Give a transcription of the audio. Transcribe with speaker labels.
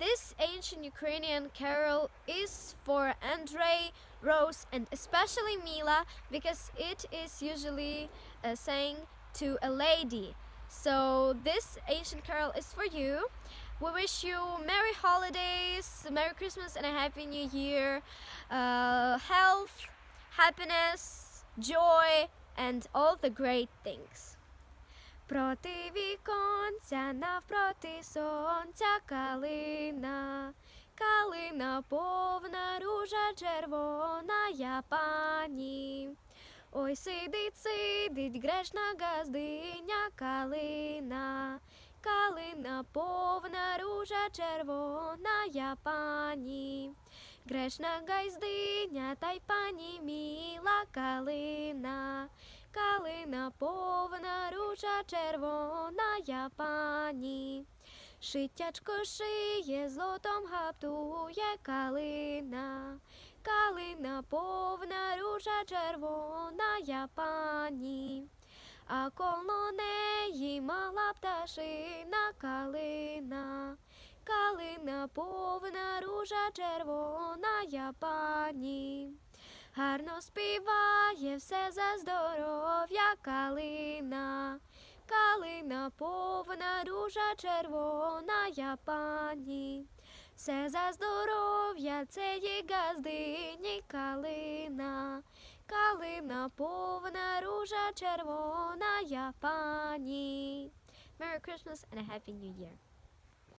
Speaker 1: This ancient Ukrainian carol is for Andrei, Rose, and especially Mila because it is usually uh, sang to a lady. So this ancient carol is for you. We wish you Merry Holidays, Merry Christmas, and a Happy New Year. Uh, health, happiness, joy, and all the great things. Проти віконця, навпроти сонця калина, калина повна ружа червона я пані. Ой, сидить, сидить грешна газдиня калина, калина повна ружа червона я пані. Грешна газдиня та й пані міла калина. Повна ружа червона я пані. Шитячко шиє, злотом гаптує калина. Калина повна ружа червона я пані. А коло неї мала пташина калина. Калина повна ружа червона я пані. Гарно співає все за здоров'я калина, калина повна ружа червона я пані, все за здоров'я цієї газдині калина, калина повна ружа червона я пані. Merry Christmas and a Happy New Year.